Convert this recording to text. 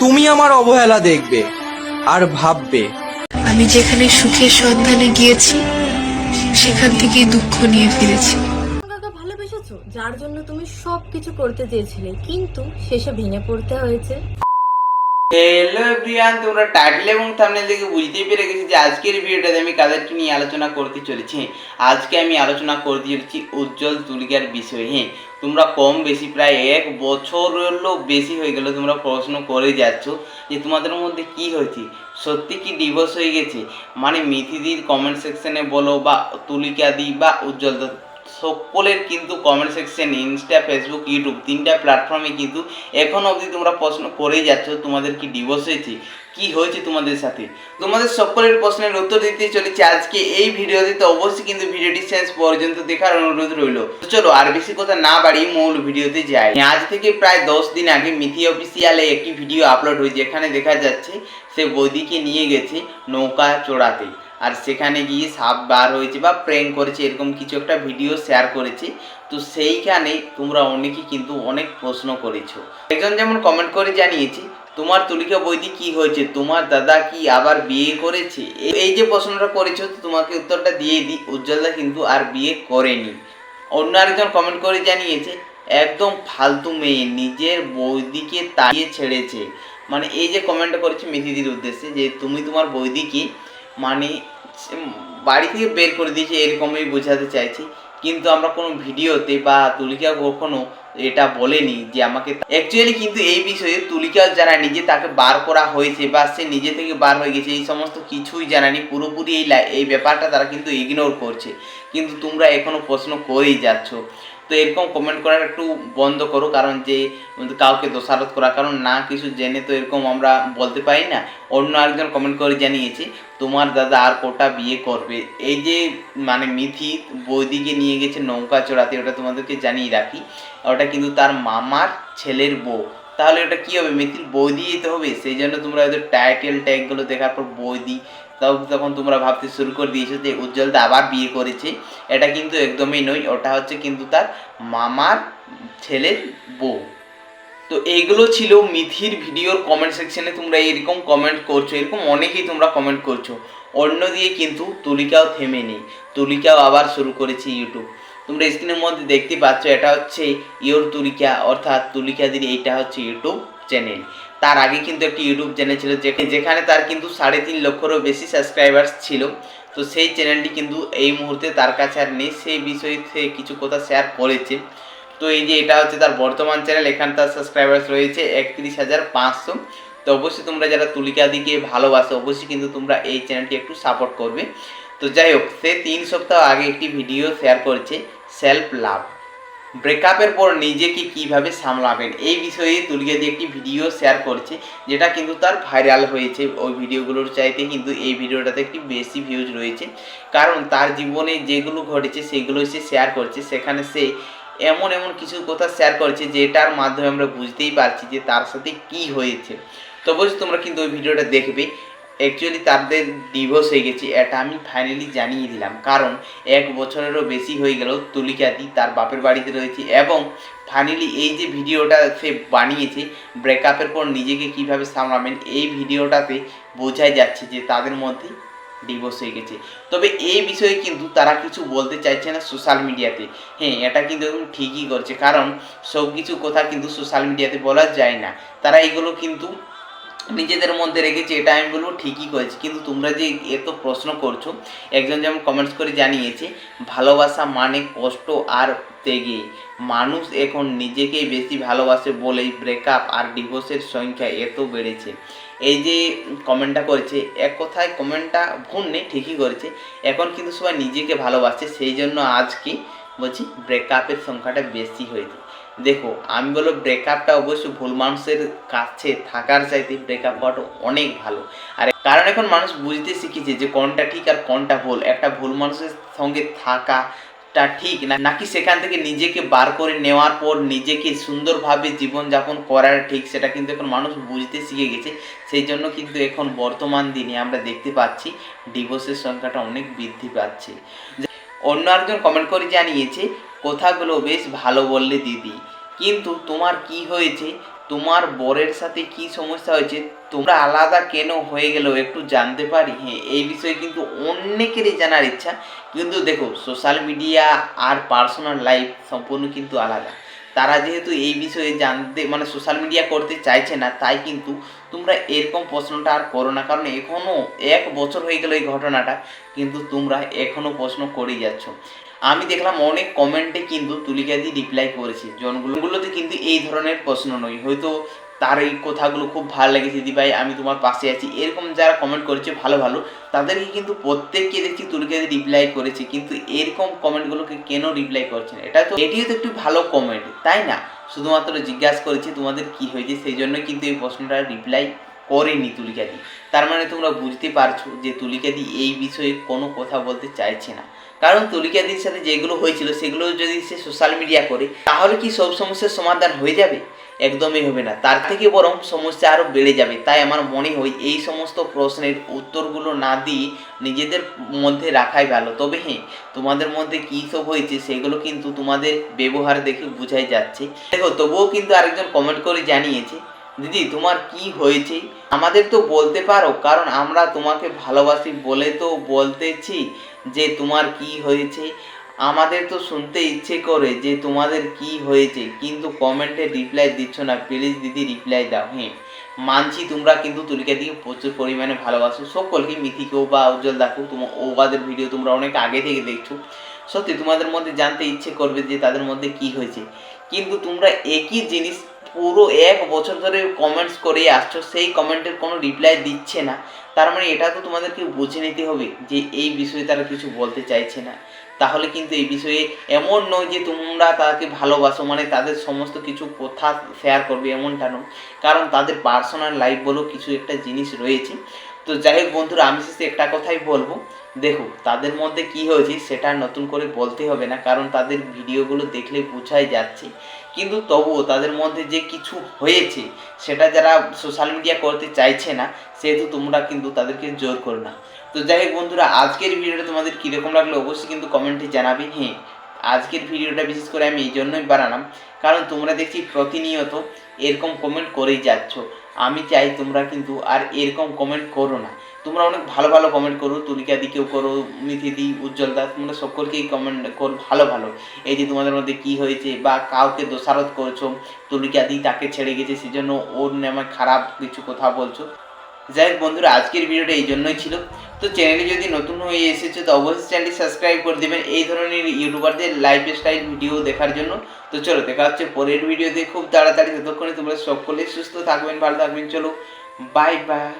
তুমি আমার অবহেলা দেখবে আর ভাববে। আমি যেখানে সুখের সন্ধানে গিয়েছি সেখান থেকেই দুঃখ নিয়ে ফিরেছি। ভালোবেসেছো? যার জন্য তুমি সব কিছু করতে চেয়েছিলে কিন্তু শেষে ভেঙে পড়তে হয়েছে। হ্যালো এভরিওয়ান তোমরা টাইটেল এবং থাম্বনেল দেখে বুঝতেই পেরে গেছি যে আজকের ভিডিওটাতে আমি কাদেরকে নিয়ে আলোচনা করতে চলেছি। আজকে আমি আলোচনা করতে চলেছি উজ্জ্বল তুলিকার বিষয়ে। হ্যাঁ তোমরা কম বেশি প্রায় এক বছরেরও বেশি হয়ে গেল তোমরা প্রশ্ন করে যাচ্ছ যে তোমাদের মধ্যে কি হয়েছে? সত্যি কি ডিভোর্স হয়ে গেছে? মানে মিথিদির কমেন্ট সেকশনে বলো বা তুলিকা দি বা উজ্জ্বল দা সকলের কিন্তু comment section Insta Facebook YouTube তিনটা প্ল্যাটফর্মে কিন্তু এখন অবধি তোমরা প্রশ্ন করেই যাচ্ছ তোমাদের কি ডিভোর্স হয়েছে, কি হয়েছে তোমাদের সাথে? তোমাদের সকলের প্রশ্নের উত্তর দিতে চলেছে আজকে এই ভিডিওতে, তো অবশ্যই কিন্তু ভিডিওটি শেষ পর্যন্ত দেখার অনুরোধ রইল। চলো আর বেশি কথা না বাড়িয়ে মূল ভিডিওতে যাই। আজ থেকে প্রায় দশ দিন আগে মিথি অফিসিয়ালে একটি ভিডিও আপলোড হয়েছে, যেখানে দেখা যাচ্ছে সে বৌদিকে নিয়ে গেছে নৌকা চড়াতে। আর সেখানে গিয়ে সাপ বার হয়েছে বা প্রেম করেছে, এরকম কিছু একটা ভিডিও শেয়ার করেছি। তো সেইখানে তোমরা অনেকেই কিন্তু অনেক প্রশ্ন করেছ। একজন যেমন কমেন্ট করে জানিয়েছি, তোমার তুলিকা বৈদি কি হয়েছে? তোমার দাদা কি আবার বিয়ে করেছে? এই- যে প্রশ্নটা করেছ, তো তোমাকে উত্তরটা দিয়ে দিই উজ্জ্বলদা কিন্তু আর বিয়ে করেনি। অন্য আরেকজন কমেন্ট করে জানিয়েছে, একদম ফালতু মেয়ে, নিজের বৌদিকে তাড়িয়ে ছেড়েছে। মানে এই যে কমেন্টটা করেছে মিথিদির উদ্দেশ্যে, যে তুমি তোমার বৌদিকে মানে বাড়ি থেকে বের করে দিয়েছে, এরকমই বোঝাতে চাইছি। কিন্তু আমরা কোনো ভিডিওতে বা তুলিকা কখনো এটা বলেনি যে আমাকে অ্যাকচুয়ালি কিন্তু এই বিষয়ে তুলিকা জানায়নি যে তাকে বার করা হয়েছে বা সে নিজে থেকে বার হয়ে গেছে, এই সমস্ত কিছুই জানানি পুরোপুরি এই এই ব্যাপারটা তারা কিন্তু ইগনোর করছে। কিন্তু তোমরা এখনও প্রশ্ন করেই যাচ্ছ। তো এরকম কমেন্ট করার একটু বন্ধ করো, কারণ যে কাউকে দোষারোপ করা, কারণ না কিছু জেনে তো এরকম আমরা বলতে পারি না। অন্য আরেকজন কমেন্ট করে জানিয়েছে, তোমার দাদা আর কোটা বিয়ে করবে? এই যে মানে মিথি বৌদিকে নিয়ে গেছে নৌকা চড়াতে, ওটা তোমাদেরকে জানিয়ে রাখি। ওটা কিন্তু তার মামার ছেলের বউ। তাহলে এটা কি হবে? মিথির বৌদি তো হবে। সেই জন্য তোমরা হয়তো টাইটেল ট্যাগগুলো দেখার পর বৌদি তাও তখন তোমরা ভাবতে শুরু করে দিয়েছ যে উজ্জ্বল দা আবার বিয়ে করেছে। এটা কিন্তু একদমই নয়, ওটা হচ্ছে কিন্তু তার মামার ছেলের বউ। তো এইগুলো ছিল মিথির ভিডিওর কমেন্ট সেকশনে তোমরা এরকম কমেন্ট করছ, এরকম অনেকেই তোমরা কমেন্ট করছ। অন্য দিয়ে কিন্তু তুলিকাও থেমে নেই। তুলিকাও আবার শুরু করেছে ইউটিউব তোমরা স্ক্রিনের মধ্যে দেখতে পাচ্ছ, এটা হচ্ছে ইয়োর তুলিকা, অর্থাৎ তুলিকাদির এইটা হচ্ছে ইউটিউব চ্যানেল তার আগে কিন্তু একটি ইউটিউব চ্যানেল ছিল, যেখানে তার কিন্তু সাড়ে তিন লক্ষেরও বেশি সাবস্ক্রাইবার্স ছিল। তো সেই চ্যানেলটি কিন্তু এই মুহূর্তে তার কাছে আর নেই সেই বিষয়ে সে কিছু কথা শেয়ার করেছে। তো এই যে এটা হচ্ছে তার বর্তমান চ্যানেল এখানে তার সাবস্ক্রাইবার্স রয়েছে একত্রিশ হাজার পাঁচশো। তো অবশ্যই তোমরা যারা তুলিকা দিকে ভালোবাসো, অবশ্যই কিন্তু তোমরা এই চ্যানেলটি একটু সাপোর্ট করবে। তো যাই হোক, সে তিন সপ্তাহ আগে একটি ভিডিও শেয়ার করেছে। সেলফ লাভ ব্রেকআপের পর নিজেকে কীভাবে সামলাবেন? এই বিষয়ে তুলিকা দিয়ে একটি ভিডিও শেয়ার করছে, যেটা কিন্তু তার ভাইরাল হয়েছে। ওই ভিডিওগুলোর চাইতে কিন্তু এই ভিডিওটাতে একটি বেশি ভিউজ রয়েছে। কারণ তার জীবনে যেগুলো ঘটেছে, সেগুলো সে শেয়ার করছে। সেখানে সে এমন এমন কিছু কথা শেয়ার করেছে, যেটার মাধ্যমে আমরা বুঝতেই পারছি যে তার সাথে কি হয়েছে। তো অবশ্যই তোমরা কিন্তু ওই ভিডিওটা দেখবে। অ্যাকচুয়ালি তাদের ডিভোর্স হয়ে গেছে, এটা আমি ফাইনালি জানিয়ে দিলাম। কারণ এক বছরেরও বেশি হয়ে গেল তুলিকাদি তার বাপের বাড়িতে রয়েছে এবং ফাইনালি এই যে ভিডিওটা সে বানিয়েছে ব্রেকআপের পর নিজেকে কীভাবে সামলাবেন, এই ভিডিওটাতে বোঝাই যাচ্ছে যে তাদের মধ্যে ডিভোর্স হয়ে গেছে। তবে এই বিষয়ে কিন্তু তারা কিছু বলতে চাইছে না সোশ্যাল মিডিয়াতে হ্যাঁ এটা কিন্তু একদম ঠিকই করছে। কারণ সব কিছু কথা কিন্তু সোশ্যাল মিডিয়াতে বলা যায় না। তারা এগুলো কিন্তু নিজেদের মধ্যে রেখেছি এটা আমি বলব ঠিকই করেছি। কিন্তু তোমরা যে এত প্রশ্ন করছ, একজন যেমন কমেন্টস করে জানিয়েছে, ভালোবাসা মানে কষ্ট আর ত্যাগে মানুষ এখন নিজেকেই বেশি ভালোবাসে বলেই ব্রেকআপ আর ডিভোর্সের সংখ্যা এত বেড়েছে। এই যে কমেন্টটা করেছে, এক কথায় কমেন্টটা ভুল নেই, ঠিকই করেছে। এখন কিন্তু সবাই নিজেকে ভালোবাসে, সেই জন্য আজকে বলছি ব্রেকআপের সংখ্যাটা বেশি হয়েছে। দেখো, আমি বলব ব্রেকআপটা অবশ্যই ভুল মানুষের কাছে থাকার চাইতে ব্রেকআপ হওয়াটা অনেক ভালো। আর কারণ এখন মানুষ বুঝতে শিখেছে যে কোনটা ঠিক আর কোনটা ভুল। একটা ভুল মানুষের সঙ্গে থাকা টা ঠিক না, নাকি সেখান থেকে নিজেকে বার করে নেওয়ার পর নিজেকে সুন্দরভাবে জীবনযাপন করার ঠিক, সেটা কিন্তু এখন মানুষ বুঝতে শিখে গেছে। সেই জন্য কিন্তু এখন বর্তমান দিনে আমরা দেখতে পাচ্ছি ডিভোর্সের সংখ্যাটা অনেক বৃদ্ধি পাচ্ছে। অন্য একজন কমেন্ট করে জানিয়েছে কথাগুলো বেশ ভালো বললে দিদি। কিন্তু তোমার কি হয়েছে? তোমার বরের সাথে কি সমস্যা হয়েছে? তোমরা আলাদা কেন হয়ে গেল একটু জানতে পারি? হ্যাঁ এই বিষয়ে কিন্তু অনেকেরই জানার ইচ্ছা। কিন্তু দেখো সোশ্যাল মিডিয়া আর পার্সোনাল লাইফ সম্পূর্ণ কিন্তু আলাদা। তারা যেহেতু এই বিষয়ে জানতে মানে সোশ্যাল মিডিয়া করতে চাইছে না, তাই কিন্তু তোমরা এরকম প্রশ্নটা আর করো না। কারণ এখনও এক বছর হয়ে গেল এই ঘটনাটা, কিন্তু তোমরা এখনও প্রশ্ন করেই যাচ্ছ। আমি দেখলাম অনেক কমেন্টে কিন্তু তুলিকাদি রিপ্লাই করেছে। জনগুলোতে কিন্তু এই ধরনের প্রশ্ন নয়। হয়তো তার এই কথাগুলো খুব ভালো লেগেছে দি ভাই, আমি তোমার পাশে আছি। এরকম যারা কমেন্ট করেছে, ভালো ভালো, তাদেরকে কিন্তু প্রত্যেককে দেখছি তুলিকাদি রিপ্লাই করেছে, কিন্তু এরকম কমেন্টগুলোকে কেন রিপ্লাই করছে না? এটা তো, এটিও তো একটু ভালো কমেন্ট তাই না? শুধুমাত্র জিজ্ঞাসা করেছে তোমাদের কি হয়েছে, সেই জন্য কিন্তু এই প্রশ্নটা রিপ্লাই করেনি তুলিকাদি। তার মানে তোমরা বুঝতে পারছ যে তুলিকাদি এই বিষয়ে কোনো কথা বলতে চাইছে না। কারণ তুলিকাদির সাথে যেগুলো হয়েছিল, সেগুলো যদি সে সোশ্যাল মিডিয়া করে, তাহলে কি সব সমস্যার সমাধান হয়ে যাবে? একদমই হবে না। তার থেকে বরং সমস্যা আরও বেড়ে যাবে। তাই আমার মনে হয় এই সমস্ত প্রশ্নের উত্তরগুলো না দিয়ে নিজেদের মধ্যে রাখাই ভালো। তবে হ্যাঁ তোমাদের মধ্যে কী সব হয়েছে সেগুলো কিন্তু তোমাদের ব্যবহার দেখে বোঝাই যাচ্ছে। দেখো, তবুও কিন্তু আরেকজন কমেন্ট করে জানিয়েছে দিদি, তোমার কি হয়েছে? আমাদের তো বলতে পারো, কারণ আমরা তোমাকে ভালোবাসি বলে তো বলতেছি যে তোমার কি হয়েছে। আমাদের তো শুনতে ইচ্ছে করে যে তোমাদের কি হয়েছে, কিন্তু কমেন্টে রিপ্লাই দিচ্ছ না। প্লিজ দিদি রিপ্লাই দাও হ্যাঁ। মানছি তোমরা কিন্তু তুলিকা দিকে প্রচুর পরিমাণে ভালোবাসো। সকলকে মিথিকেও বা উজ্জ্বল দেখো তোমার ওবাদের ভিডিও তোমরা অনেক আগে থেকে দেখছ। সত্যি তোমাদের মধ্যে জানতে ইচ্ছে করবে যে তাদের মধ্যে কি হয়েছে। কিন্তু তোমরা একই জিনিস পুরো এক বছর ধরে কমেন্টস করে আসছো, সেই কমেন্টের কোনো রিপ্লাই দিচ্ছে না। তার মানে এটা তো তোমাদেরকে বুঝে নিতে হবে যে এই বিষয়ে তারা কিছু বলতে চাইছে না। তাহলে কিন্তু এই বিষয়ে এমন নয় যে তোমরা তাকে ভালোবাসো মানে তাদের সমস্ত কিছু কথা শেয়ার করবে এমনটা নয়। কারণ তাদের পার্সোনাল লাইফ বলেও কিছু একটা জিনিস রয়েছে। তো যাই হোক বন্ধুরা, আমি শেষে একটা কথাই বলব। দেখো, তাদের মধ্যে কি হয়েছে সেটা নতুন করে বলতে হবে না, কারণ তাদের ভিডিওগুলো দেখলে বোঝাই যাচ্ছে। কিন্তু তবুও তাদের মধ্যে যে কিছু হয়েছে, সেটা যারা সোশ্যাল মিডিয়া করতে চাইছে না, সেহেতু তোমরা কিন্তু তাদেরকে জোর করো না। তো যাই হোক বন্ধুরা, আজকের ভিডিওটা তোমাদের কীরকম লাগল অবশ্যই কিন্তু কমেন্টে জানাবে। হ্যাঁ আজকের ভিডিওটা বিশেষ করে আমি এই জন্যই বানালাম, কারণ তোমরা দেখছি প্রতিনিয়ত এরকম কমেন্ট করেই যাচ্ছ। আমি চাই তোমরা কিন্তু আর এরকম কমেন্ট করো না। তোমরা অনেক ভালো ভালো কমেন্ট করো, তুলিকা দিকেও করো মিথিদি উজ্জ্বল দাস, তোমরা সকলকেই কমেন্ট করো ভালো ভালো। এই যে তোমাদের মধ্যে কি হয়েছে বা কাউকে দোষারোপ করছ, তুলিকা দি তাকে ছেড়ে গেছে, সেজন্য ওর নামে খারাপ কিছু কথা বলছো। যাই হোক বন্ধুরা, আজকের ভিডিওটা এই জন্যই ছিল। তো চ্যানেলে যদি নতুন হয়ে এসেছে, তো অবশ্যই চ্যানেলটি সাবস্ক্রাইব করে দেবেন এই ধরনের ইউটিউবারদের লাইফ স্টাইল ভিডিও দেখার জন্য। তো চলো, দেখা হচ্ছে পরের ভিডিওতে খুব তাড়াতাড়ি, ততক্ষণে তোমরা সকলে সুস্থ থাকবেন, ভালো থাকবেন। চলো বাই বাই